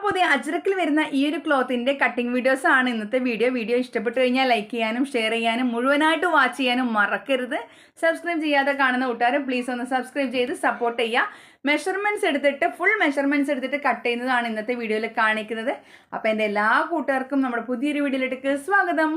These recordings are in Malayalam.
അപ്പോൾ ഇത് അജ്രക്കിൽ വരുന്ന ഈ ഒരു ക്ലോത്തിന്റെ കട്ടിങ് വീഡിയോസ് ആണ് ഇന്നത്തെ വീഡിയോ വീഡിയോ ഇഷ്ടപ്പെട്ടു കഴിഞ്ഞാൽ ലൈക്ക് ചെയ്യാനും ഷെയർ ചെയ്യാനും മുഴുവനായിട്ട് വാച്ച് ചെയ്യാനും മറക്കരുത്. സബ്സ്ക്രൈബ് ചെയ്യാതെ കാണുന്ന കൂട്ടുകാർ പ്ലീസ് ഒന്ന് സബ്സ്ക്രൈബ് ചെയ്ത് സപ്പോർട്ട് ചെയ്യുക. മെഷർമെന്റ്സ് എടുത്തിട്ട് ഫുൾ മെഷർമെന്റ്സ് എടുത്തിട്ട് കട്ട് ചെയ്യുന്നതാണ് ഇന്നത്തെ വീഡിയോയിൽ കാണിക്കുന്നത്. അപ്പോൾ എന്റെ എല്ലാ കൂട്ടുകാർക്കും നമ്മുടെ പുതിയൊരു വീഡിയോയിലേക്ക് സ്വാഗതം.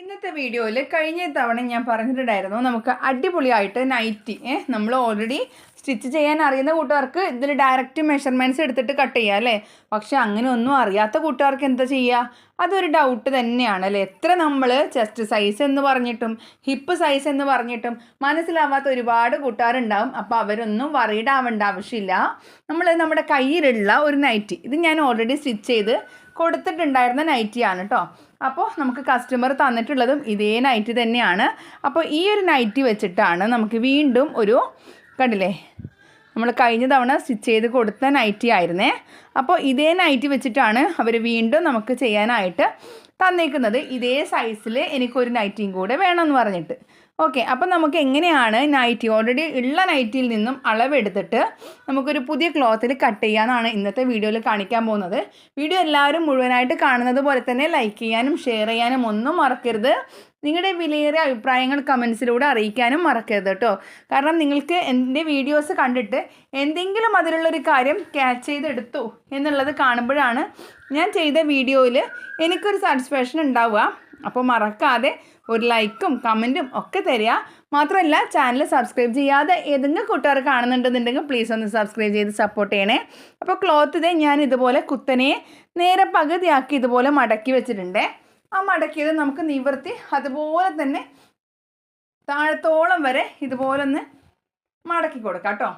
ഇന്നത്തെ വീഡിയോയിൽ കഴിഞ്ഞ തവണ ഞാൻ പറഞ്ഞിട്ടുണ്ടായിരുന്നു നമുക്ക് അടിപൊളിയായിട്ട് നൈറ്റി നമ്മൾ ഓൾറെഡി സ്റ്റിച്ച് ചെയ്യാൻ അറിയുന്ന കൂട്ടുകാർക്ക് ഇതിൽ ഡയറക്റ്റ് മെഷർമെന്റ്സ് എടുത്തിട്ട് കട്ട് ചെയ്യാം അല്ലേ? പക്ഷെ അങ്ങനെ ഒന്നും അറിയാത്ത കൂട്ടുകാർക്ക് എന്താ ചെയ്യുക അതൊരു ഡൗട്ട് തന്നെയാണ് അല്ലേ? എത്ര നമ്മൾ ചെസ്റ്റ് സൈസ് എന്ന് പറഞ്ഞിട്ടും ഹിപ്പ് സൈസ് എന്ന് പറഞ്ഞിട്ടും മനസ്സിലാവാത്ത ഒരുപാട് കൂട്ടുകാരുണ്ടാവും. അപ്പോൾ അവരൊന്നും വറീഡ് ആവശ്യമില്ല. നമ്മൾ നമ്മുടെ കയ്യിലുള്ള ഒരു നൈറ്റി ഇത് ഞാൻ ഓൾറെഡി സ്റ്റിച്ച് ചെയ്ത് കൊടുത്തിട്ടുണ്ടായിരുന്ന നൈറ്റിയാണ് കേട്ടോ അപ്പോൾ നമുക്ക് കസ്റ്റമർ തന്നിട്ടുള്ളതും ഇതേ നൈറ്റി തന്നെയാണ്. അപ്പോൾ ഈ ഒരു നൈറ്റി വെച്ചിട്ടാണ് നമുക്ക് വീണ്ടും ഒരു കണ്ടില്ലേ? നമ്മൾ കഴിഞ്ഞ തവണ സ്റ്റിച്ച് ചെയ്ത് കൊടുത്ത നൈറ്റി ആയിരുന്നേ. അപ്പോൾ ഇതേ നൈറ്റി വെച്ചിട്ടാണ് അവർ വീണ്ടും നമുക്ക് ചെയ്യാനായിട്ട് തന്നേക്കുന്നത്. ഇതേ സൈസിൽ എനിക്കൊരു നൈറ്റിയും കൂടെ വേണമെന്ന് പറഞ്ഞിട്ട്. ഓക്കെ അപ്പം നമുക്ക് എങ്ങനെയാണ് നൈറ്റി ഓൾറെഡി ഉള്ള നൈറ്റിയിൽ നിന്നും അളവെടുത്തിട്ട് നമുക്കൊരു പുതിയ ക്ലോത്തിൽ കട്ട് ചെയ്യാനാണ് ഇന്നത്തെ വീഡിയോയിൽ കാണിക്കാൻ പോകുന്നത്. വീഡിയോ എല്ലാവരും മുഴുവനായിട്ട് കാണുന്നത് പോലെ തന്നെ ലൈക്ക് ചെയ്യാനും ഷെയർ ചെയ്യാനും ഒന്നും മറക്കരുത്. നിങ്ങളുടെ വിലയേറിയ അഭിപ്രായങ്ങൾ കമൻസിലൂടെ അറിയിക്കാനും മറക്കരുത് കേട്ടോ കാരണം നിങ്ങൾക്ക് എന്റെ വീഡിയോസ് കണ്ടിട്ട് എന്തെങ്കിലും അതിലുള്ളൊരു കാര്യം ക്യാച്ച് ചെയ്തെടുത്തു എന്നുള്ളത് കാണുമ്പോഴാണ് ഞാൻ ചെയ്ത വീഡിയോയിൽ എനിക്കൊരു സാറ്റിസ്ഫാക്ഷൻ ഉണ്ടാവുക. അപ്പോൾ മറക്കാതെ ഒരു ലൈക്കും കമന്റും ഒക്കെ തരിക. മാത്രമല്ല ചാനൽ സബ്സ്ക്രൈബ് ചെയ്യാതെ ഏതെങ്കിലും കൂട്ടുകാർ കാണുന്നുണ്ടെന്നുണ്ടെങ്കിൽ പ്ലീസ് ഒന്ന് സബ്സ്ക്രൈബ് ചെയ്ത് സപ്പോർട്ട് ചെയ്യണേ. അപ്പോൾ ക്ലോത്ത് ഞാൻ ഇതുപോലെ കുത്തനെ നേരെ പകുതിയാക്കി ഇതുപോലെ മടക്കി വെച്ചിട്ടുണ്ട്. ആ മടക്കിയത് നമുക്ക് നിവർത്തി അതുപോലെ തന്നെ താഴത്തോളം വരെ ഇതുപോലെ ഒന്ന് മടക്കി കൊടുക്കാം കേട്ടോ.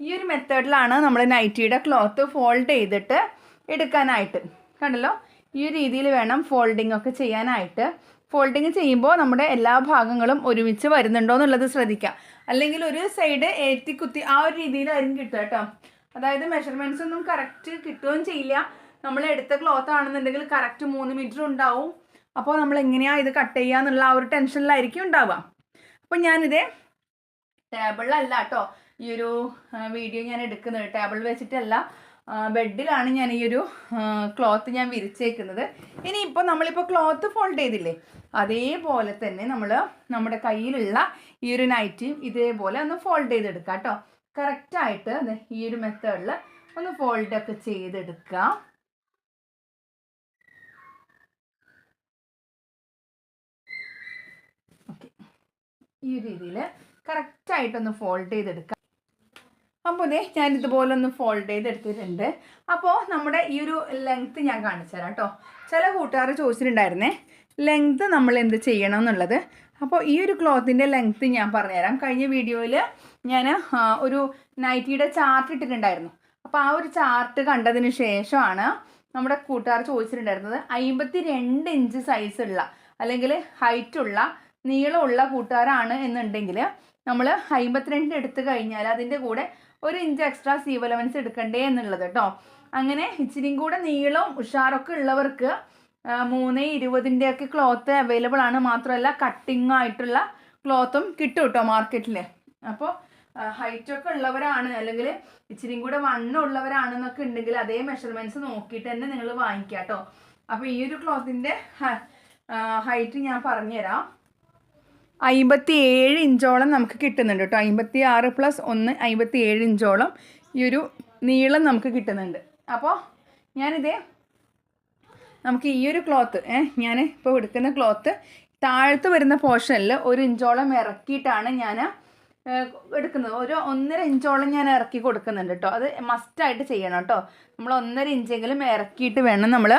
ഈ ഒരു മെത്തേഡിലാണ് നമ്മൾ നൈറ്റിയുടെ ക്ലോത്ത് ഫോൾഡ് ചെയ്തിട്ട് എടുക്കാനായിട്ട്. കണ്ടല്ലോ? ഈ ഒരു രീതിയിൽ വേണം ഫോൾഡിംഗ് ഒക്കെ ചെയ്യാനായിട്ട്. ഫോൾഡിങ് ചെയ്യുമ്പോൾ നമ്മുടെ എല്ലാ ഭാഗങ്ങളും ഒരുമിച്ച് വരുന്നുണ്ടോ എന്നുള്ളത് ശ്രദ്ധിക്കാം. അല്ലെങ്കിൽ ഒരു സൈഡ് ഏറ്റി കുത്തി ആ ഒരു രീതിയിലായിരിക്കും കിട്ടുക കേട്ടോ. അതായത് മെഷർമെന്റ്സ് ഒന്നും കറക്റ്റ് കിട്ടുകയും ചെയ്യില്ല. നമ്മൾ എടുത്ത ക്ലോത്ത് ആണെന്നുണ്ടെങ്കിൽ കറക്റ്റ് മൂന്ന് മീറ്റർ ഉണ്ടാവും. അപ്പോൾ നമ്മൾ എങ്ങനെയാണ് ഇത് കട്ട് ചെയ്യുക എന്നുള്ള ആ ഒരു ടെൻഷനിലായിരിക്കും ഉണ്ടാവുക. അപ്പോൾ ഞാനിത് ടേബിളിലല്ല കേട്ടോ ഈ ഒരു വീഡിയോ ഞാൻ എടുക്കുന്നത്. ടേബിൾ വെച്ചിട്ടല്ല. ബെഡിലാണ് ഞാൻ ഈ ഒരു ക്ലോത്ത് ഞാൻ വിരിച്ചേക്കുന്നത്. ഇനി ഇനിയിപ്പോൾ നമ്മളിപ്പോൾ ക്ലോത്ത് ഫോൾഡ് ചെയ്തില്ലേ? അതേപോലെ തന്നെ നമ്മൾ നമ്മുടെ കയ്യിലുള്ള ഈ ഒരു നൈറ്റിയും ഇതേപോലെ ഒന്ന് ഫോൾഡ് ചെയ്തെടുക്കുക കേട്ടോ കറക്റ്റായിട്ട് ഈ ഒരു മെത്തേഡിൽ ഒന്ന് ഫോൾഡൊക്കെ ചെയ്തെടുക്കുക ഈ രീതിയിൽ കറക്റ്റായിട്ടൊന്ന് ഫോൾഡ് ചെയ്തെടുക്കുക അപ്പോൾ ഇതേ ഞാൻ ഇതുപോലെ ഒന്ന് ഫോൾഡ് ചെയ്തെടുത്തിട്ടുണ്ട്. അപ്പോൾ നമ്മുടെ ഈ ഒരു ലെങ്ത്ത് ഞാൻ കാണിച്ചു തരാം കേട്ടോ ചില കൂട്ടുകാർ ചോദിച്ചിട്ടുണ്ടായിരുന്നേ ലെങ്ത്ത് നമ്മൾ എന്ത് ചെയ്യണം എന്നുള്ളത്? അപ്പോൾ ഈ ഒരു ക്ലോത്തിന്റെ ലെങ്ത്ത് ഞാൻ പറഞ്ഞുതരാം. കഴിഞ്ഞ വീഡിയോയിൽ ഞാൻ ഒരു നൈറ്റിയുടെ ചാർട്ട് ഇട്ടിട്ടുണ്ടായിരുന്നു. അപ്പോൾ ആ ഒരു ചാർട്ട് കണ്ടതിന് ശേഷമാണ് നമ്മുടെ കൂട്ടുകാർ ചോദിച്ചിട്ടുണ്ടായിരുന്നത് അമ്പത്തി രണ്ട് ഇഞ്ച് സൈസുള്ള അല്ലെങ്കിൽ ഹൈറ്റുള്ള നീളമുള്ള കൂട്ടുകാരാണ് എന്നുണ്ടെങ്കിൽ നമ്മൾ അമ്പത്തിരണ്ടിന് എടുത്തു കഴിഞ്ഞാൽ അതിന്റെ കൂടെ ഒരു ഇഞ്ച് എക്സ്ട്രാ സീവ് അലവൻസ് എടുക്കണ്ടേ എന്നുള്ളത് കേട്ടോ അങ്ങനെ ഇച്ചിരിയും കൂടെ നീളവും ഉഷാറൊക്കെ ഉള്ളവർക്ക് മൂന്ന് ഇരുപതിന്റെ ഒക്കെ ക്ലോത്ത് അവൈലബിൾ ആണ്. മാത്രമല്ല കട്ടിങ് ആയിട്ടുള്ള ക്ലോത്തും കിട്ടും കേട്ടോ മാർക്കറ്റിൽ അപ്പോൾ ഹൈറ്റൊക്കെ ഉള്ളവരാണ് അല്ലെങ്കിൽ ഇച്ചിരിയും കൂടെ വണ്ണം ഉള്ളവരാണെന്നൊക്കെ ഉണ്ടെങ്കിൽ അതേ മെഷർമെന്റ്സ് നോക്കിയിട്ട് തന്നെ നിങ്ങൾ വാങ്ങിക്കാം കേട്ടോ അപ്പോൾ ഈ ഒരു ക്ലോത്തിന്റെ ഹൈറ്റ് ഞാൻ പറഞ്ഞുതരാം. അമ്പത്തി ഏഴ് ഇഞ്ചോളം നമുക്ക് കിട്ടുന്നുണ്ട് കേട്ടോ. അമ്പത്തി ആറ് പ്ലസ് ഒന്ന് അമ്പത്തി ഏഴ് ഇഞ്ചോളം ഈ ഒരു നീളം നമുക്ക് കിട്ടുന്നുണ്ട്. അപ്പോൾ ഞാനിതേ നമുക്ക് ഈ ഒരു ക്ലോത്ത് ഞാൻ ഇപ്പോൾ എടുക്കുന്ന ക്ലോത്ത് താഴത്ത് വരുന്ന പോർഷനിൽ ഒരു ഇഞ്ചോളം ഇറക്കിയിട്ടാണ് ഞാൻ എടുക്കുന്നത്. ഒരു ഒന്നര ഇഞ്ചോളം ഞാൻ ഇറക്കി കൊടുക്കുന്നുണ്ട് കേട്ടോ. അത് മസ്റ്റായിട്ട് ചെയ്യണം കേട്ടോ. നമ്മൾ ഒന്നര ഇഞ്ചെങ്കിലും ഇറക്കിയിട്ട് വേണം നമ്മൾ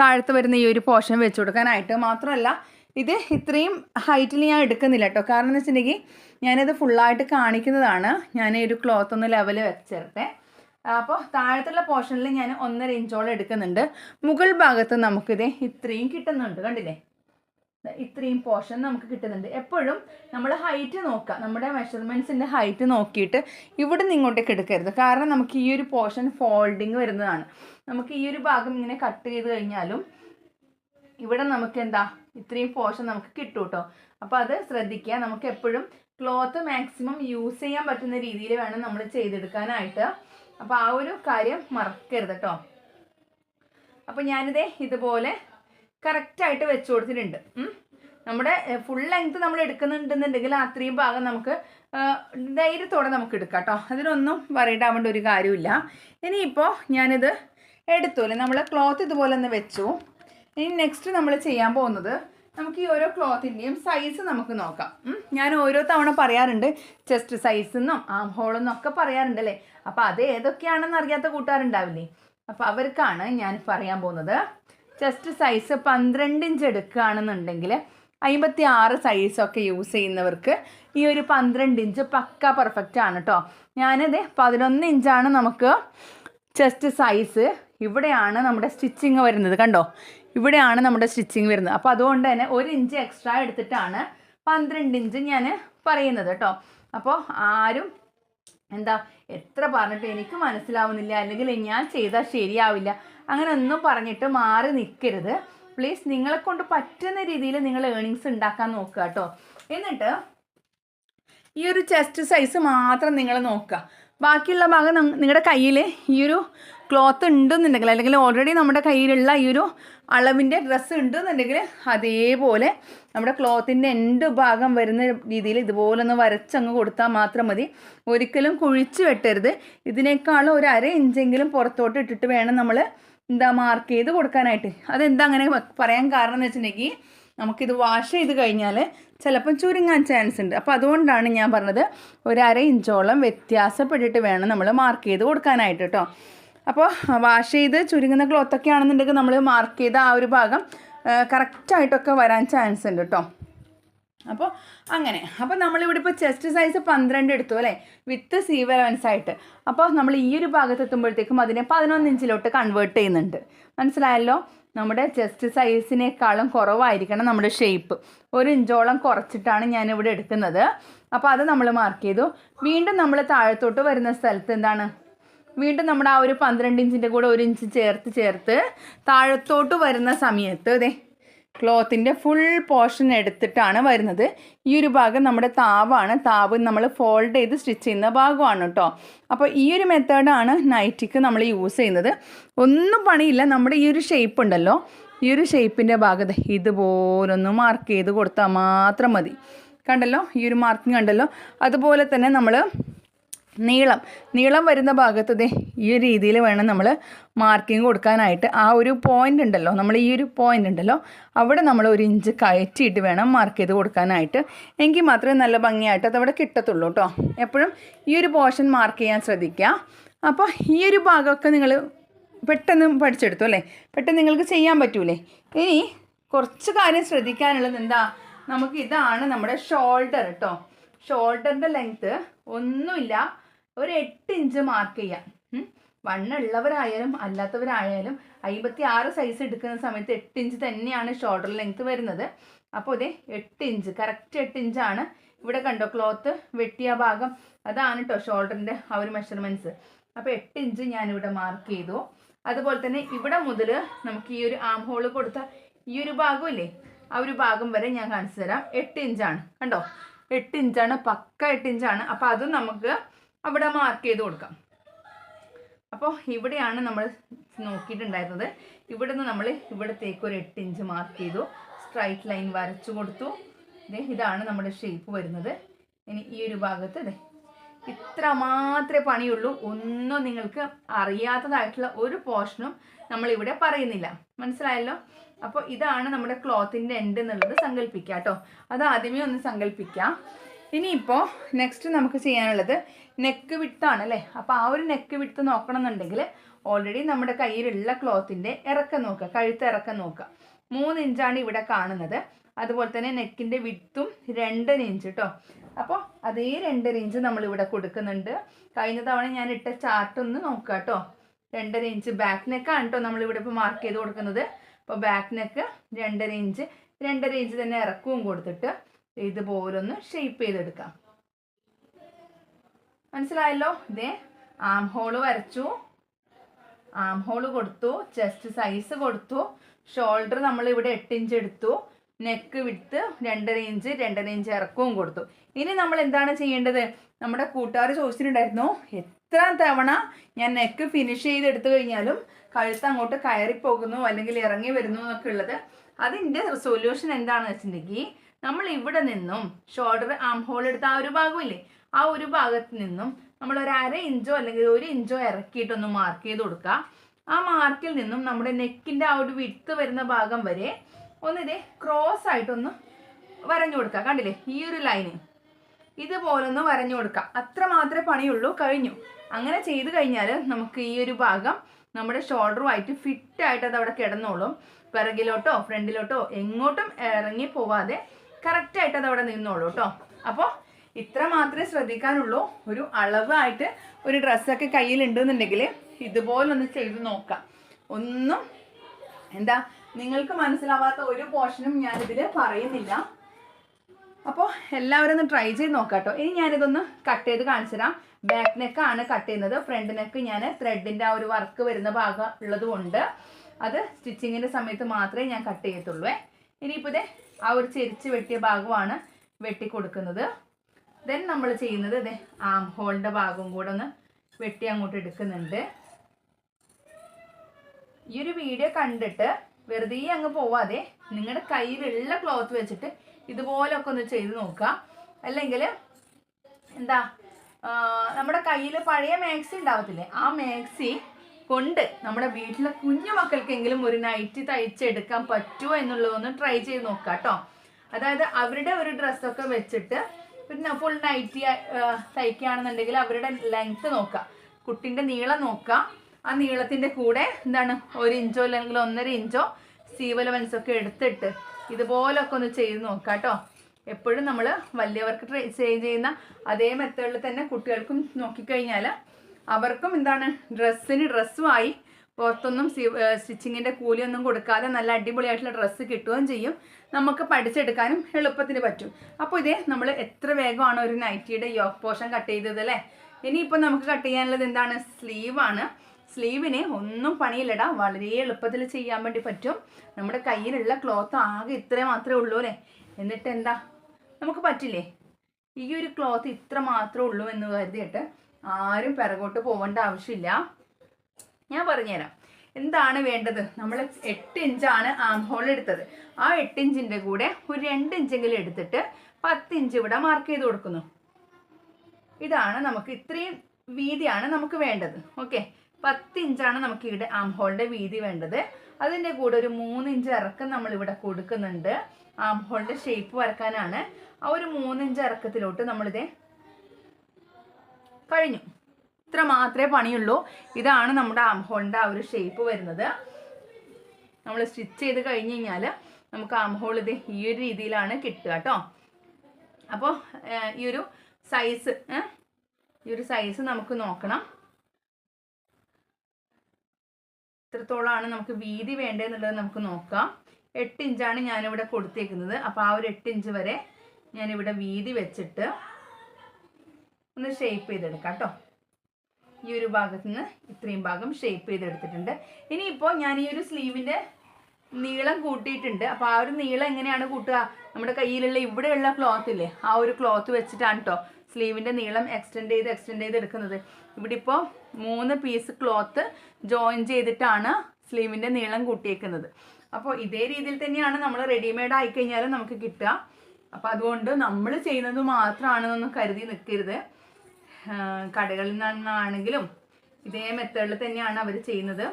താഴത്ത് വരുന്ന ഈ ഒരു പോർഷൻ വെച്ച് കൊടുക്കാനായിട്ട്. മാത്രമല്ല ഇത് ഇത്രയും ഹൈറ്റിൽ ഞാൻ എടുക്കുന്നില്ല കേട്ടോ കാരണം എന്ന് വെച്ചിട്ടുണ്ടെങ്കിൽ ഞാനത് ഫുള്ളായിട്ട് കാണിക്കുന്നതാണ്. ഞാൻ ഒരു ക്ലോത്ത് ഒന്ന് ലെവൽ വെച്ചേർത്തെ. അപ്പോൾ താഴത്തുള്ള പോർഷനിൽ ഞാൻ ഒന്നര ഇഞ്ചോളം എടുക്കുന്നുണ്ട്. മുകൾ ഭാഗത്ത് നമുക്കിത് ഇത്രയും കിട്ടുന്നുണ്ട്. കണ്ടില്ലേ? ഇത്രയും പോർഷൻ നമുക്ക് കിട്ടുന്നുണ്ട്. എപ്പോഴും നമ്മൾ ഹൈറ്റ് നോക്കുക നമ്മുടെ മെഷർമെന്റ്സിന്റെ ഹൈറ്റ് നോക്കിയിട്ട് ഇവിടെ നിന്ന് എടുക്കരുത്. കാരണം നമുക്ക് ഈ ഒരു പോർഷൻ ഫോൾഡിങ് വരുന്നതാണ്. നമുക്ക് ഈ ഒരു ഭാഗം ഇങ്ങനെ കട്ട് ചെയ്ത് കഴിഞ്ഞാലും ഇവിടെ നമുക്ക് എന്താ? ഇത്രയും പോഷൻ നമുക്ക് കിട്ടും കേട്ടോ അപ്പോൾ അത് ശ്രദ്ധിക്കുക. നമുക്ക് എപ്പോഴും ക്ലോത്ത് മാക്സിമം യൂസ് ചെയ്യാൻ പറ്റുന്ന രീതിയിൽ വേണം നമ്മൾ ചെയ്തെടുക്കാനായിട്ട്. അപ്പോൾ ആ ഒരു കാര്യം മറക്കരുത് കേട്ടോ അപ്പോൾ ഞാനിതേ ഇതുപോലെ കറക്റ്റായിട്ട് വെച്ച് കൊടുത്തിട്ടുണ്ട്. നമ്മുടെ ഫുൾ ലെങ്ത് നമ്മൾ എടുക്കുന്നുണ്ടെന്നുണ്ടെങ്കിൽ അത്രയും ഭാഗം നമുക്ക് ധൈര്യത്തോടെ നമുക്ക് എടുക്കാം കേട്ടോ അതിനൊന്നും പറയിട്ടാവേണ്ട ഒരു കാര്യമില്ല. ഇനിയിപ്പോൾ ഞാനിത് എടുത്തു. നമ്മൾ ക്ലോത്ത് ഇതുപോലെ ഒന്ന് വെച്ചു. ഇനി നെക്സ്റ്റ് നമ്മൾ ചെയ്യാൻ പോകുന്നത് നമുക്ക് ഈ ഓരോ ക്ലോത്തിന്റെയും സൈസ് നമുക്ക് നോക്കാം. ഞാൻ ഓരോ തവണ പറയാറുണ്ട് ചെസ്റ്റ് സൈസ് എന്നും ആം ഹോളെന്നും ഒക്കെ പറയാറുണ്ട് അല്ലേ? അപ്പോൾ അത് ഏതൊക്കെയാണെന്ന് അറിയാത്ത കൂട്ടുകാരുണ്ടാവില്ലേ? അപ്പോൾ അവർക്കാണ് ഞാൻ പറയാൻ പോകുന്നത്. ചെസ്റ്റ് സൈസ് പന്ത്രണ്ട് ഇഞ്ച് എടുക്കുകയാണെന്നുണ്ടെങ്കിൽ അമ്പത്തി ആറ് സൈസൊക്കെ യൂസ് ചെയ്യുന്നവർക്ക് ഈ ഒരു പന്ത്രണ്ട് ഇഞ്ച് പക്ക പെർഫെക്റ്റ് ആണ് കേട്ടോ ഞാനത് പതിനൊന്ന് ഇഞ്ചാണ് നമുക്ക് ചെസ്റ്റ് സൈസ് ഇവിടെയാണ് നമ്മുടെ സ്റ്റിച്ചിങ് വരുന്നത്. കണ്ടോ? ഇവിടെയാണ് നമ്മുടെ സ്റ്റിച്ചിങ് വരുന്നത്. അപ്പോൾ അതുകൊണ്ട് തന്നെ ഒരു ഇഞ്ച് എക്സ്ട്രാ എടുത്തിട്ടാണ് പന്ത്രണ്ട് ഇഞ്ച് ഞാൻ പറയുന്നത് കേട്ടോ. അപ്പോൾ ആരും എന്താ എത്ര പറഞ്ഞിട്ട് എനിക്ക് മനസ്സിലാവുന്നില്ല അല്ലെങ്കിൽ ഞാൻ ചെയ്താൽ ശരിയാവില്ല അങ്ങനെ ഒന്നും പറഞ്ഞിട്ട് മാറി നിൽക്കരുത് പ്ലീസ് നിങ്ങളെ കൊണ്ട് പറ്റുന്ന രീതിയിൽ നിങ്ങൾ ഏണിങ്സ് ഉണ്ടാക്കാൻ നോക്കുക കേട്ടോ. എന്നിട്ട് ഈ ഒരു ചെസ്റ്റ് സൈസ് മാത്രം നിങ്ങൾ നോക്കുക. ബാക്കിയുള്ള ഭാഗം നിങ്ങളുടെ കയ്യിൽ ഈ ഒരു ക്ലോത്ത് ഉണ്ടെന്നുണ്ടെങ്കിൽ അല്ലെങ്കിൽ ഓൾറെഡി നമ്മുടെ കയ്യിലുള്ള ഈ ഒരു അളവിന്റെ ഡ്രസ്സ് ഉണ്ടെന്നുണ്ടെങ്കിൽ അതേപോലെ നമ്മുടെ ക്ലോത്തിന്റെ എൻഡ് ഭാഗം വരുന്ന രീതിയിൽ ഇതുപോലെ ഒന്ന് വരച്ചങ്ങ് കൊടുത്താൽ മാത്രം മതി. ഒരിക്കലും കുഴിച്ച് വെട്ടരുത്. ഇതിനേക്കാളും ഒരു അര ഇഞ്ചെങ്കിലും പുറത്തോട്ട് ഇട്ടിട്ട് വേണം നമ്മൾ എന്താ മാർക്ക് ചെയ്ത് കൊടുക്കാനായിട്ട്. അതെന്താ അങ്ങനെ പറയാൻ കാരണം എന്ന് വെച്ചിട്ടുണ്ടെങ്കിൽ നമുക്കിത് വാഷ് ചെയ്ത് കഴിഞ്ഞാൽ ചിലപ്പം ചുരുങ്ങാൻ ചാൻസ് ഉണ്ട്. അപ്പോൾ അതുകൊണ്ടാണ് ഞാൻ പറഞ്ഞത് ഒരു അര ഇഞ്ചോളം വ്യത്യാസപ്പെട്ടിട്ട് വേണം നമ്മൾ മാർക്ക് ചെയ്ത് കൊടുക്കാനായിട്ട് കേട്ടോ അപ്പോൾ വാഷ് ചെയ്ത് ചുരുങ്ങുന്ന ക്ലോത്തൊക്കെ ആണെന്നുണ്ടെങ്കിൽ നമ്മൾ മാർക്ക് ചെയ്ത ആ ഒരു ഭാഗം കറക്റ്റായിട്ടൊക്കെ വരാൻ ചാൻസ് ഉണ്ട് കേട്ടോ അപ്പോൾ അങ്ങനെ. അപ്പോൾ നമ്മളിവിടെ ഇപ്പോൾ ചെസ്റ്റ് സൈസ് പന്ത്രണ്ട് എടുത്തു അല്ലേ? വിത്ത് സീവലവൻസ് ആയിട്ട്. അപ്പോൾ നമ്മൾ ഈ ഒരു ഭാഗത്ത് എത്തുമ്പോഴത്തേക്കും അതിനെ പതിനൊന്ന് ഇഞ്ചിലോട്ട് കൺവേർട്ട് ചെയ്യുന്നുണ്ട്. മനസ്സിലായല്ലോ? നമ്മുടെ ചെസ്റ്റ് സൈസിനേക്കാളും കുറവായിരിക്കണം നമ്മുടെ ഷേപ്പ് ഒരു ഇഞ്ചോളം കുറച്ചിട്ടാണ് ഞാനിവിടെ എടുക്കുന്നത്. അപ്പോൾ അത് നമ്മൾ മാർക്ക് ചെയ്തു. വീണ്ടും നമ്മൾ താഴത്തോട്ട് വരുന്ന സ്ഥലത്ത് എന്താണ്? വീണ്ടും നമ്മുടെ ആ ഒരു പന്ത്രണ്ട് ഇഞ്ചിന്റെ കൂടെ ഒരു ഇഞ്ച് ചേർത്ത് ചേർത്ത് താഴത്തോട്ട് വരുന്ന സമയത്ത് അതെ ക്ലോത്തിന്റെ ഫുൾ പോർഷൻ എടുത്തിട്ടാണ് വരുന്നത്. ഈ ഒരു ഭാഗം നമ്മുടെ താവാണ്. താവ് നമ്മൾ ഫോൾഡ് ചെയ്ത് സ്റ്റിച്ച് ചെയ്യുന്ന ഭാഗമാണ് കേട്ടോ. അപ്പോൾ ഈ ഒരു മെത്തേഡാണ് നൈറ്റിക്ക് നമ്മൾ യൂസ് ചെയ്യുന്നത്. ഒന്നും പണിയില്ല. നമ്മുടെ ഈ ഒരു ഷേപ്പ് ഉണ്ടല്ലോ. ഈ ഒരു ഷേപ്പിന്റെ ഭാഗത്ത് ഇതുപോലൊന്ന് മാർക്ക് ചെയ്ത് കൊടുത്താൽ മാത്രം മതി. കണ്ടല്ലോ? ഈ ഒരു മാർക്കിങ് കണ്ടല്ലോ? അതുപോലെ തന്നെ നമ്മൾ നീളം. നീളം വരുന്ന ഭാഗത്ത് ദേ ഈ ഒരു രീതിയിൽ വേണം നമ്മൾ മാർക്കിംഗ് കൊടുക്കാനായിട്ട്. ആ ഒരു പോയിന്റ് ഉണ്ടല്ലോ നമ്മൾ ഈ ഒരു പോയിന്റ് ഉണ്ടല്ലോ അവിടെ നമ്മൾ ഒരു ഇഞ്ച് കയറ്റിയിട്ട് വേണം മാർക്ക് ചെയ്ത് കൊടുക്കാനായിട്ട്. എങ്കിൽ മാത്രമേ നല്ല ഭംഗിയായിട്ട് അത് അവിടെ കിട്ടത്തുള്ളൂ കേട്ടോ എപ്പോഴും ഈ ഒരു പോർഷൻ മാർക്ക് ചെയ്യാൻ ശ്രദ്ധിക്കുക. അപ്പോൾ ഈ ഒരു ഭാഗമൊക്കെ നിങ്ങൾ പെട്ടെന്ന് പഠിച്ചെടുത്തു അല്ലേ? പെട്ടെന്ന് നിങ്ങൾക്ക് ചെയ്യാൻ പറ്റൂലേ? ഇനി കുറച്ച് കാര്യം ശ്രദ്ധിക്കാനുള്ളത് എന്താ? നമുക്ക് ഇതാണ് നമ്മുടെ ഷോൾഡർ കേട്ടോ ഷോൾഡറിന്റെ ലെങ്ത്ത് ഒന്നുമില്ല. ഒരു എട്ട് ഇഞ്ച് മാർക്ക് ചെയ്യാം. വണ്ണുള്ളവരായാലും അല്ലാത്തവരായാലും അമ്പത്തി ആറ് സൈസ് എടുക്കുന്ന സമയത്ത് എട്ട് ഇഞ്ച് തന്നെയാണ് ഷോൾഡർ ലെങ്ത് വരുന്നത്. അപ്പോൾ ഇതേ എട്ട് ഇഞ്ച് കറക്റ്റ് എട്ട് ഇഞ്ചാണ് ഇവിടെ കണ്ടോ ക്ലോത്ത് വെട്ടിയ ഭാഗം. അതാണ് കേട്ടോ ഷോൾഡറിന്റെ ആ ഒരു മെഷർമെന്റ്സ് അപ്പോൾ എട്ട് ഇഞ്ച് ഞാനിവിടെ മാർക്ക് ചെയ്തു. അതുപോലെ തന്നെ ഇവിടെ മുതൽ നമുക്ക് ഈ ഒരു ആം ഹോൾ കൊടുത്ത ഈ ഒരു ഭാഗമില്ലേ ആ ഒരു ഭാഗം വരെ ഞാൻ കാണിച്ചു തരാം. എട്ട് ഇഞ്ചാണ് കണ്ടോ? എട്ട് ഇഞ്ചാണ് പക്ക എട്ട് ഇഞ്ചാണ് അപ്പോൾ അതും നമുക്ക് അവിടെ മാർക്ക് ചെയ്ത് കൊടുക്കാം. അപ്പോൾ ഇവിടെയാണ് നമ്മൾ നോക്കിയിട്ടുണ്ടായിരുന്നത്. ഇവിടെ നിന്ന് നമ്മൾ ഇവിടത്തേക്ക് ഒരു എട്ട് ഇഞ്ച് മാർക്ക് ചെയ്തു. സ്ട്രൈറ്റ് ലൈൻ വരച്ചു കൊടുത്തു. ഇതാണ് നമ്മുടെ ഷേപ്പ് വരുന്നത്. ഇനി ഈ ഒരു ഭാഗത്ത് ദേ ഇത്ര മാത്രമേ പണിയുള്ളൂ. ഒന്നും നിങ്ങൾക്ക് അറിയാത്തതായിട്ടുള്ള ഒരു പോർഷനും നമ്മളിവിടെ പറയുന്നില്ല. മനസ്സിലായല്ലോ? അപ്പോൾ ഇതാണ് നമ്മുടെ ക്ലോത്തിന്റെ എൻഡ് എന്നുള്ളത് സങ്കല്പിക്കുക കേട്ടോ അത് ആദ്യമേ ഒന്ന് സങ്കല്പിക്കാം. ഇനിയിപ്പോൾ നെക്സ്റ്റ് നമുക്ക് ചെയ്യാനുള്ളത് നെക്ക് വിട്ടാണ് അല്ലേ? അപ്പോൾ ആ ഒരു നെക്ക് വിട്ട് നോക്കണം എന്നുണ്ടെങ്കിൽ ഓൾറെഡി നമ്മുടെ കയ്യിലുള്ള ക്ലോത്തിന്റെ ഇറക്കം നോക്കുക കഴുത്ത് ഇറക്കം നോക്കുക. മൂന്ന് ഇഞ്ചാണ് ഇവിടെ കാണുന്നത്. അതുപോലെ തന്നെ നെക്കിന്റെ വിട്ടും രണ്ടര ഇഞ്ച് കേട്ടോ അപ്പോൾ അതേ രണ്ടര ഇഞ്ച് നമ്മളിവിടെ കൊടുക്കുന്നുണ്ട്. കഴിഞ്ഞ തവണ ഞാൻ ഇട്ട ചാർട്ട് ഒന്ന് നോക്കുക കേട്ടോ രണ്ടര ഇഞ്ച് ബാക്ക് നെക്കാണ് കേട്ടോ നമ്മളിവിടെ ഇപ്പോൾ മാർക്ക് ചെയ്ത് കൊടുക്കുന്നത്. അപ്പോൾ ബാക്ക് നെക്ക് രണ്ടര ഇഞ്ച് രണ്ടര ഇഞ്ച് തന്നെ ഇറക്കവും കൊടുത്തിട്ട് ഇതുപോലൊന്ന് ഷെയ്പ്പ് ചെയ്തെടുക്കാം. മനസ്സിലായല്ലോ? ഇതേ ആം ഹോൾ വരച്ചു. ആം ഹോൾ കൊടുത്തു ചെസ്റ്റ് സൈസ് കൊടുത്തു. ഷോൾഡർ നമ്മൾ ഇവിടെ എട്ട് ഇഞ്ച് എടുത്തു. നെക്ക് വിട്ട് രണ്ടര ഇഞ്ച് രണ്ടര ഇഞ്ച് ഇറക്കവും കൊടുത്തു. ഇനി നമ്മൾ എന്താണ് ചെയ്യേണ്ടത്? നമ്മുടെ കൂട്ടുകാർ ചോദിച്ചിട്ടുണ്ടായിരുന്നു എത്ര തവണ ഞാൻ നെക്ക് ഫിനിഷ് ചെയ്തെടുത്തു കഴിഞ്ഞാലും കഴുത്ത് അങ്ങോട്ട് കയറി പോകുന്നു അല്ലെങ്കിൽ ഇറങ്ങി വരുന്നു എന്നൊക്കെ ഉള്ളത്. അതിന്റെ സൊല്യൂഷൻ എന്താണെന്ന് വെച്ചിട്ടുണ്ടെങ്കിൽ നമ്മൾ ഇവിടെ നിന്നും ഷോൾഡർ ആം ഹോൾ എടുത്ത ആ ഒരു ഭാഗമില്ലേ ആ ഒരു ഭാഗത്ത് നിന്നും നമ്മൾ ഒരു അര ഇഞ്ചോ അല്ലെങ്കിൽ ഒരു ഇഞ്ചോ ഇറക്കിയിട്ടൊന്ന് മാർക്ക് ചെയ്ത് കൊടുക്കുക. ആ മാർക്കിൽ നിന്നും നമ്മുടെ നെക്കിന്റെ ആ ഒരു വിട്ട് വരുന്ന ഭാഗം വരെ ഒന്നിതേ ക്രോസ് ആയിട്ടൊന്ന് വരഞ്ഞു കൊടുക്കുക. കണ്ടില്ലേ? ഈ ഒരു ലൈന് ഇതുപോലൊന്ന് വരഞ്ഞു കൊടുക്കുക. അത്ര മാത്രമേ പണിയുള്ളൂ കഴിഞ്ഞു. അങ്ങനെ ചെയ്ത് കഴിഞ്ഞാൽ നമുക്ക് ഈ ഒരു ഭാഗം നമ്മുടെ ഷോൾഡറുമായിട്ട് ഫിറ്റായിട്ട് അത് അവിടെ കിടന്നോളും. പിറകിലോട്ടോ ഫ്രണ്ടിലോട്ടോ എങ്ങോട്ടും ഇറങ്ങി പോവാതെ കറക്റ്റായിട്ട് അത് അവിടെ നിന്നോളൂ കേട്ടോ അപ്പോൾ ഇത്ര മാത്രമേ ശ്രദ്ധിക്കാനുള്ളൂ. ഒരു അളവായിട്ട് ഒരു ഡ്രസ്സൊക്കെ കയ്യിലുണ്ടെന്നുണ്ടെങ്കിൽ ഇതുപോലൊന്ന് ചെയ്ത് നോക്കാം. ഒന്നും എന്താ നിങ്ങൾക്ക് മനസ്സിലാവാത്ത ഒരു പോർഷനും ഞാനിതിൽ പറയുന്നില്ല. അപ്പോൾ എല്ലാവരും ഒന്ന് ട്രൈ ചെയ്ത് നോക്കാം കേട്ടോ ഇനി ഞാനിതൊന്ന് കട്ട് ചെയ്ത് കാണിച്ചു തരാം. ബാക്ക് നെക്കാണ് കട്ട് ചെയ്യുന്നത്. ഫ്രണ്ട് നെക്ക് ഞാൻ ത്രെഡിന്റെ ആ ഒരു വർക്ക് വരുന്ന ഭാഗം ഉള്ളത് കൊണ്ട് അത് സ്റ്റിച്ചിങ്ങിന്റെ സമയത്ത് മാത്രമേ ഞാൻ കട്ട് ചെയ്യത്തുള്ളൂ. ഇനിയിപ്പോൾ ഇതേ ആ ഒരു ചെരിച്ച് വെട്ടിയ ഭാഗമാണ് വെട്ടി കൊടുക്കുന്നത്. ദെൻ നമ്മൾ ചെയ്യുന്നത് ഇതേ ആം ഹോളിന്റെ ഭാഗവും കൂടെ ഒന്ന് വെട്ടി അങ്ങോട്ട് എടുക്കുന്നുണ്ട്. ഈ ഒരു വീഡിയോ കണ്ടിട്ട് വെറുതെ അങ്ങ് പോവാതെ നിങ്ങളുടെ കയ്യിലുള്ള ക്ലോത്ത് വെച്ചിട്ട് ഇതുപോലൊക്കെ ഒന്ന് ചെയ്ത് നോക്കുക അല്ലെങ്കിൽ എന്താ നമ്മുടെ കയ്യിൽ പഴയ മാക്സി ഉണ്ടാവത്തില്ലേ? ആ മാക്സി കൊണ്ട് നമ്മുടെ വീട്ടിലെ കുഞ്ഞു മക്കൾക്കെങ്കിലും ഒരു നൈറ്റി തയ്ച്ചെടുക്കാൻ പറ്റുമോ എന്നുള്ളതൊന്ന് ട്രൈ ചെയ്ത് നോക്കുക കേട്ടോ അതായത് അവരുടെ ഒരു ഡ്രസ്സൊക്കെ വെച്ചിട്ട് പിന്നെ ഫുൾ നൈറ്റി തയ്ക്കുകയാണെന്നുണ്ടെങ്കിൽ അവരുടെ ലെങ്ത്ത് നോക്കുക കുട്ടിന്റെ നീളം നോക്കുക ആ നീളത്തിന്റെ കൂടെ എന്താണ് ഒരു ഇഞ്ചോ അല്ലെങ്കിൽ ഒന്നര ഇഞ്ചോ സീവ് ലെവൻസ് ഒക്കെ എടുത്തിട്ട് ഇതുപോലൊക്കെ ഒന്ന് ചെയ്ത് നോക്കുക കേട്ടോ എപ്പോഴും നമ്മൾ വലിയവർക്ക് ട്രൈ ചെയ്യുന്ന അതേ മെത്തേഡിൽ തന്നെ കുട്ടികൾക്കും നോക്കിക്കഴിഞ്ഞാൽ അവർക്കും എന്താണ് ഡ്രസ്സിന് ഡ്രസ്സുമായി പുറത്തൊന്നും സ്റ്റിച്ചിങ്ങിന്റെ കൂലിയൊന്നും കൊടുക്കാതെ നല്ല അടിപൊളിയായിട്ടുള്ള ഡ്രസ്സ് കിട്ടുകയും ചെയ്യും. നമുക്ക് പഠിച്ചെടുക്കാനും എളുപ്പത്തിന് പറ്റും. അപ്പോൾ ഇതേ നമ്മൾ എത്ര വേഗമാണ് ഒരു നൈറ്റിയുടെ യോക്ക് പോർഷൻ കട്ട് ചെയ്തത് അല്ലേ? ഇനിയിപ്പോൾ നമുക്ക് കട്ട് ചെയ്യാനുള്ളത് എന്താണ്? സ്ലീവാണ്. സ്ലീവിനെ ഒന്നും പണിയില്ലടാ. വളരെ എളുപ്പത്തിൽ ചെയ്യാൻ വേണ്ടി പറ്റും. നമ്മുടെ കയ്യിലുള്ള ക്ലോത്ത് ആകെ ഇത്രേ മാത്രമേ ഉള്ളൂ അല്ലേ? എന്നിട്ട് എന്താ നമുക്ക് പറ്റില്ലേ? ഈ ഒരു ക്ലോത്ത് ഇത്ര മാത്രമേ ഉള്ളൂ എന്ന് കരുതിയിട്ട് ആരും പിറകോട്ട് പോകേണ്ട ആവശ്യമില്ല. ഞാൻ പറഞ്ഞുതരാം. എന്താണ് വേണ്ടത്? നമ്മൾ എട്ട് ഇഞ്ചാണ് ആം ഹോൾ എടുത്തത്. ആ എട്ട് ഇഞ്ചിന്റെ കൂടെ ഒരു രണ്ട് ഇഞ്ചെങ്കിലും എടുത്തിട്ട് പത്ത് ഇഞ്ച് ഇവിടെ മാർക്ക് ചെയ്ത് കൊടുക്കുന്നു. ഇതാണ് നമുക്ക് ഇത്രയും വീതിയാണ് നമുക്ക് വേണ്ടത്. ഓക്കെ പത്ത് ഇഞ്ചാണ് നമുക്ക് ഇവിടെ ആം ഹോളിന്റെ വീതി വേണ്ടത്. അതിന്റെ കൂടെ ഒരു മൂന്ന് ഇഞ്ച് ഇറക്കം നമ്മൾ ഇവിടെ കൊടുക്കുന്നുണ്ട്. ആം ഹോളിന്റെ ഷേപ്പ് വരക്കാനാണ് ആ ഒരു മൂന്ന് ഇഞ്ച് ഇറക്കത്തിലോട്ട് നമ്മളിതേ കഴിഞ്ഞു. ഇത്ര മാത്രമേ പണിയുള്ളൂ. ഇതാണ് നമ്മുടെ ആംഹോളിന്റെ ആ ഒരു ഷേപ്പ് വരുന്നത്. നമ്മൾ സ്റ്റിച്ച് ചെയ്ത് കഴിഞ്ഞ് കഴിഞ്ഞാൽ നമുക്ക് ആംഹോൾ ഇത് ഈ ഒരു രീതിയിലാണ് കിട്ടുക കേട്ടോ. അപ്പോൾ ഈ ഒരു സൈസ് ഈ ഒരു സൈസ് നമുക്ക് നോക്കണം. എത്രത്തോളമാണ് നമുക്ക് വീതി വേണ്ടതെന്നുള്ളത് നമുക്ക് നോക്കാം. എട്ട് ഇഞ്ചാണ് ഞാനിവിടെ കൊടുത്തേക്കുന്നത്. അപ്പോൾ ആ ഒരു എട്ട് ഇഞ്ച് വരെ ഞാനിവിടെ വീതി വെച്ചിട്ട് ഒന്ന് ഷേപ്പ് ചെയ്തെടുക്കാം കേട്ടോ. ഈ ഒരു ഭാഗത്ത് നിന്ന് ഇത്രയും ഭാഗം ഷേപ്പ് ചെയ്തെടുത്തിട്ടുണ്ട്. ഇനിയിപ്പോൾ ഞാൻ ഈ ഒരു സ്ലീവിന്റെ നീളം കൂട്ടിയിട്ടുണ്ട്. അപ്പോൾ ആ ഒരു നീളം എങ്ങനെയാണ് കൂട്ടുക? നമ്മുടെ കയ്യിലുള്ള ഇവിടെയുള്ള ക്ലോത്ത് ഇല്ലേ ആ ഒരു ക്ലോത്ത് വെച്ചിട്ടാണ് കേട്ടോ സ്ലീവിന്റെ നീളം എക്സ്റ്റെൻഡ് ചെയ്ത് എക്സ്റ്റെൻഡ് ചെയ്ത് എടുക്കുന്നത്. ഇവിടെ ഇപ്പോൾ മൂന്ന് പീസ് ക്ലോത്ത് ജോയിൻ ചെയ്തിട്ടാണ് സ്ലീവിന്റെ നീളം കൂട്ടിയേക്കുന്നത്. അപ്പോൾ ഇതേ രീതിയിൽ തന്നെയാണ് നമ്മൾ റെഡിമെയ്ഡ് ആയിക്കഴിഞ്ഞാലും നമുക്ക് കിട്ടുക. അപ്പോൾ അതുകൊണ്ട് നമ്മൾ ചെയ്യുന്നത് മാത്രമാണെന്നൊന്നും കരുതി നിൽക്കരുത്. കടകളിൽ നിന്നാണെങ്കിലും ഇതേ മെത്തേഡിൽ തന്നെയാണ് അവർ ചെയ്യുന്നത്.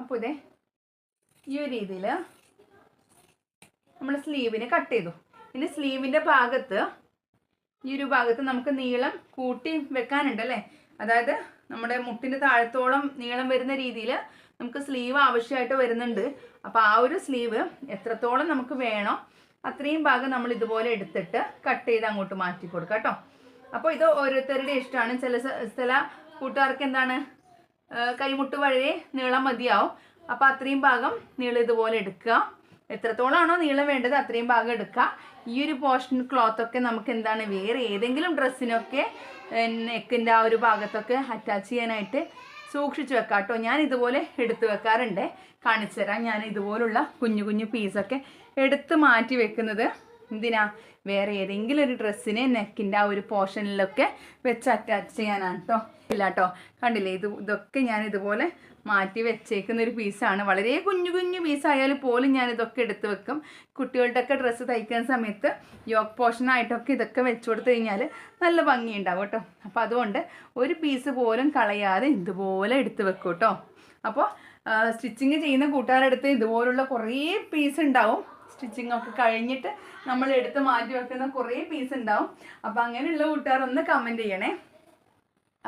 അപ്പോൾ ഇതേ ഈ ഒരു രീതിയിൽ നമ്മൾ സ്ലീവിനെ കട്ട് ചെയ്തു. ഇനി സ്ലീവിന്റെ ഭാഗത്ത് ഈ ഒരു ഭാഗത്ത് നമുക്ക് നീളം കൂട്ടി വെക്കാനുണ്ട് അല്ലേ? അതായത് നമ്മുടെ മുട്ടിന്റെ താഴത്തോളം നീളം വരുന്ന രീതിയിൽ നമുക്ക് സ്ലീവ് ആവശ്യമായിട്ട് വരുന്നുണ്ട്. അപ്പോൾ ആ ഒരു സ്ലീവ് എത്രത്തോളം നമുക്ക് വേണോ അത്രയും ഭാഗം നമ്മൾ ഇതുപോലെ എടുത്തിട്ട് കട്ട് ചെയ്ത് അങ്ങോട്ട് മാറ്റി കൊടുക്കാം കേട്ടോ. അപ്പോൾ ഇത് ഓരോരുത്തരുടെ ഇഷ്ടമാണ്. ചില ചില കൂട്ടുകാർക്ക് എന്താണ് കൈമുട്ട് വഴി നീളം മതിയാവും. അപ്പോൾ അത്രയും ഭാഗം നീളം ഇതുപോലെ എടുക്കുക. എത്രത്തോളമാണോ നീളം വേണ്ടത് അത്രയും ഭാഗം എടുക്കുക. ഈ ഒരു പോർഷൻ ക്ലോത്ത് ഒക്കെ നമുക്ക് എന്താണ് വേറെ ഏതെങ്കിലും ഡ്രസ്സിനൊക്കെ നെക്കിന്റെ ആ ഒരു ഭാഗത്തൊക്കെ അറ്റാച്ച് ചെയ്യാനായിട്ട് സൂക്ഷിച്ചു വെക്കാം കേട്ടോ. ഞാൻ ഇതുപോലെ എടുത്തു വെക്കാറുണ്ട്. കാണിച്ചു തരാം. ഞാൻ ഇതുപോലുള്ള കുഞ്ഞു കുഞ്ഞു പീസൊക്കെ എടുത്ത് മാറ്റി വെക്കുന്നത്. എന്തിനാ? വേറെ ഏതെങ്കിലും ഒരു ഡ്രസ്സിനെ നെക്കിന്റെ ആ ഒരു പോർഷനിലൊക്കെ വെച്ച് അറ്റാച്ച് ചെയ്യാനാണ് കേട്ടോ ഇല്ല കേട്ടോ കണ്ടില്ലേ? ഇത് ഇതൊക്കെ ഞാൻ ഇതുപോലെ മാറ്റി വെച്ചേക്കുന്ന ഒരു പീസാണ് വളരെ കുഞ്ഞു കുഞ്ഞു പീസായാൽ പോലും ഞാൻ ഇതൊക്കെ എടുത്ത് വെക്കും. കുട്ടികളുടെയൊക്കെ ഡ്രസ്സ് തയ്ക്കുന്ന സമയത്ത് യോഗ പോർഷനായിട്ടൊക്കെ ഇതൊക്കെ വെച്ച് കൊടുത്തു കഴിഞ്ഞാൽ നല്ല ഭംഗിയുണ്ടാവും കേട്ടോ അപ്പോൾ അതുകൊണ്ട് ഒരു പീസ് പോലും കളയാതെ ഇതുപോലെ എടുത്ത് വെക്കും കേട്ടോ അപ്പോൾ സ്റ്റിച്ചിങ് ചെയ്യുന്ന കൂട്ടുകാരെടുത്ത് ഇതുപോലുള്ള കുറേ പീസ് ഉണ്ടാവും. സ്റ്റിച്ചിങ് ഒക്കെ കഴിഞ്ഞിട്ട് നമ്മൾ എടുത്ത് മാറ്റി വെക്കുന്ന കുറേ പീസ് ഉണ്ടാവും. അപ്പോൾ അങ്ങനെയുള്ള കൂട്ടുകാർ ഒന്ന് കമന്റ് ചെയ്യണേ.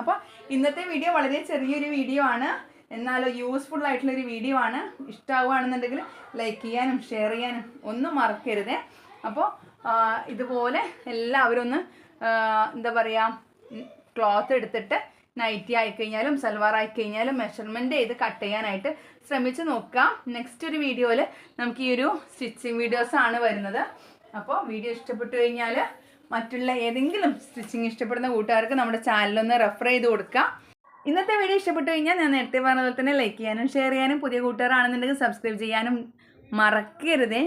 അപ്പോൾ ഇന്നത്തെ വീഡിയോ വളരെ ചെറിയൊരു വീഡിയോ ആണ്. എന്നാലോ യൂസ്ഫുൾ ആയിട്ടുള്ള ഒരു വീഡിയോ ആണ്. ഇഷ്ടമാവുകയാണെന്നുണ്ടെങ്കിൽ ലൈക്ക് ചെയ്യാനും ഷെയർ ചെയ്യാനും ഒന്നും മറക്കരുത്. അപ്പോൾ ഇതുപോലെ എല്ലാവരും ഒന്ന് എന്താ പറയുക ക്ലോത്ത് എടുത്തിട്ട് നൈറ്റി ആയിക്കഴിഞ്ഞാലും സൽവാർ ആയിക്കഴിഞ്ഞാലും മെഷർമെന്റ് ചെയ്ത് കട്ട് ചെയ്യാനായിട്ട് ശ്രമിച്ച് നോക്കാം. നെക്സ്റ്റ് ഒരു വീഡിയോയിൽ നമുക്ക് ഈ ഒരു സ്റ്റിച്ചിങ് വീഡിയോസ് ആണ് വരുന്നത്. അപ്പോൾ വീഡിയോ ഇഷ്ടപ്പെട്ടു കഴിഞ്ഞാൽ മറ്റുള്ള ഏതെങ്കിലും സ്റ്റിച്ചിങ് ഇഷ്ടപ്പെടുന്ന കൂട്ടുകാർക്ക് നമ്മുടെ ചാനലൊന്ന് റെഫർ ചെയ്ത് കൊടുക്കാം. ഇന്നത്തെ വീഡിയോ ഇഷ്ടപ്പെട്ടു കഴിഞ്ഞാൽ ഞാൻ നേരത്തെ പറഞ്ഞ പോലെ തന്നെ ലൈക്ക് ചെയ്യാനും ഷെയർ ചെയ്യാനും പുതിയ കൂട്ടുകാരാണെന്നുണ്ടെങ്കിൽ സബ്സ്ക്രൈബ് ചെയ്യാനും മറക്കരുതേ.